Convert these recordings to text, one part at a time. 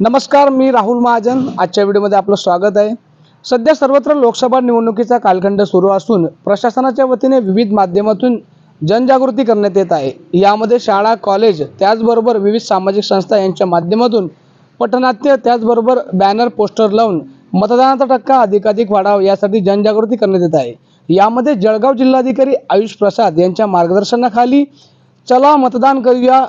नमस्कार मी राहुल महाजन. आजच्या व्हिडिओमध्ये आपलं स्वागत आहे. सध्या सर्वत्र लोकसभा निवडणुकीचा कालखंड सुरू असून प्रशासनाच्या वतीने विविध माध्यमातून जनजागृती करण्यात येत आहे. यामध्ये शाळा कॉलेज त्याचबरोबर विविध सामाजिक संस्था यांच्या माध्यमातून पटनाट्य त्याचबरोबर बॅनर पोस्टर लावून मतदानाचा टक्का अधिकाधिक वाढावा यासाठी जनजागृती करण्यात येत आहे. यामध्ये जळगाव जिल्हाधिकारी आयुष प्रसाद यांच्या मार्गदर्शनाखाली चला मतदान करूया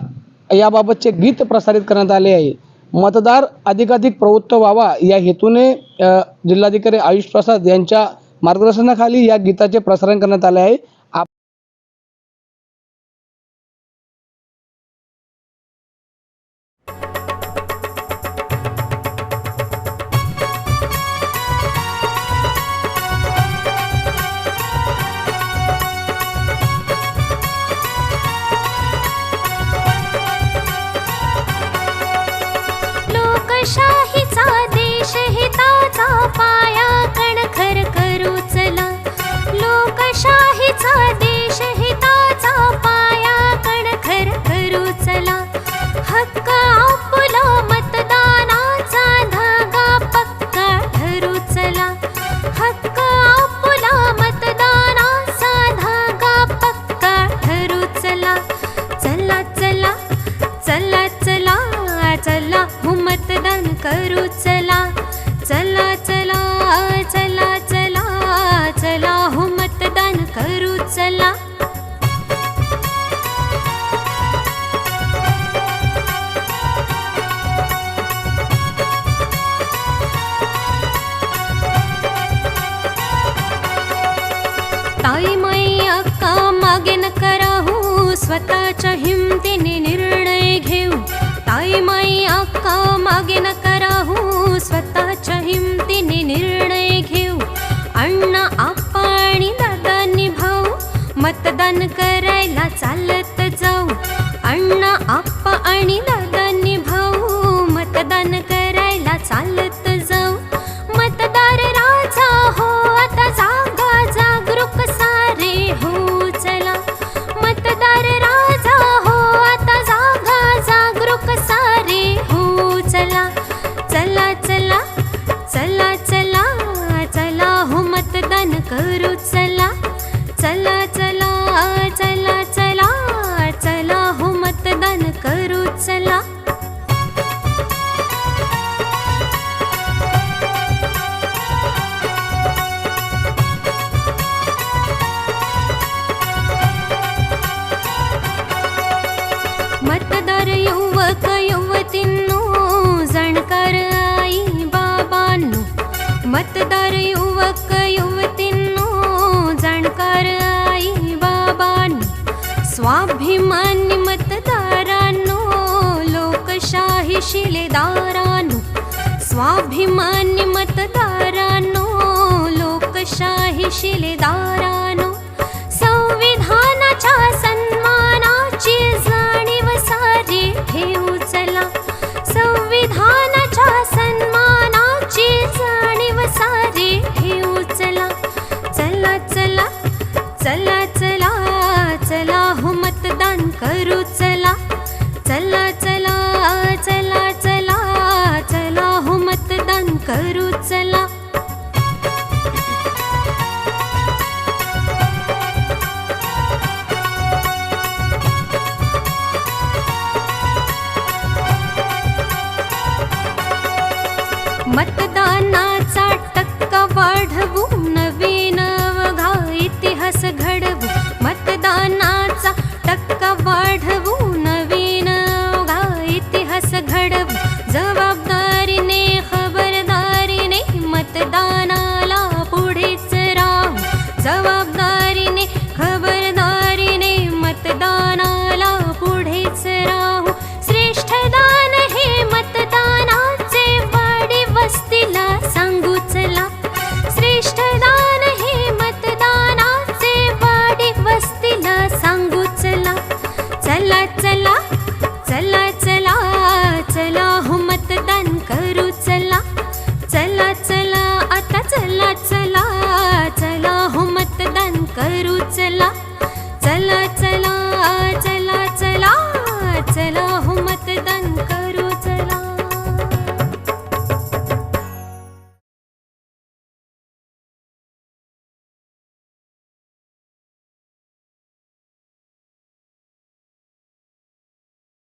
याबाबतचे गीत प्रसारित करण्यात आले आहे. मतदार अधिकाधिक प्रवृत्त व्हावा या हेतूने जिल्हाधिकारी आयुष प्रसाद यांच्या मार्गदर्शनाखाली या गीताचे प्रसारण करण्यात आले आहे. लोकशाहीचा देश हिताचा पाया कणखर करू चला. लोकशाहीचा देश हिताचा पाया कणखर करू चला. हक्क आपला मतदानाचा धागा पक्का ठरू चला. हक्क आपला मतदानाचा धागा पक्का ठरू चला. चला चला चला चला. चला हो मतदान करू चला. चला चला चला चला चला हो मतदान करू चला. ताई माई अक्का मागे न कराहू स्वतःच्या हिमतीने निर्णय स्वतःच्या मतदार युवक युवतींनो जाणकार आई बाबांनो मतदार युवक युवतींनो जाणकार आई बाबांनो स्वाभिमानी मतदारांनो लोकशाही शिलेदारांनो स्वाभिमानी मतदारांनो लोकशाही शिलेदारा घडव. जबाबदार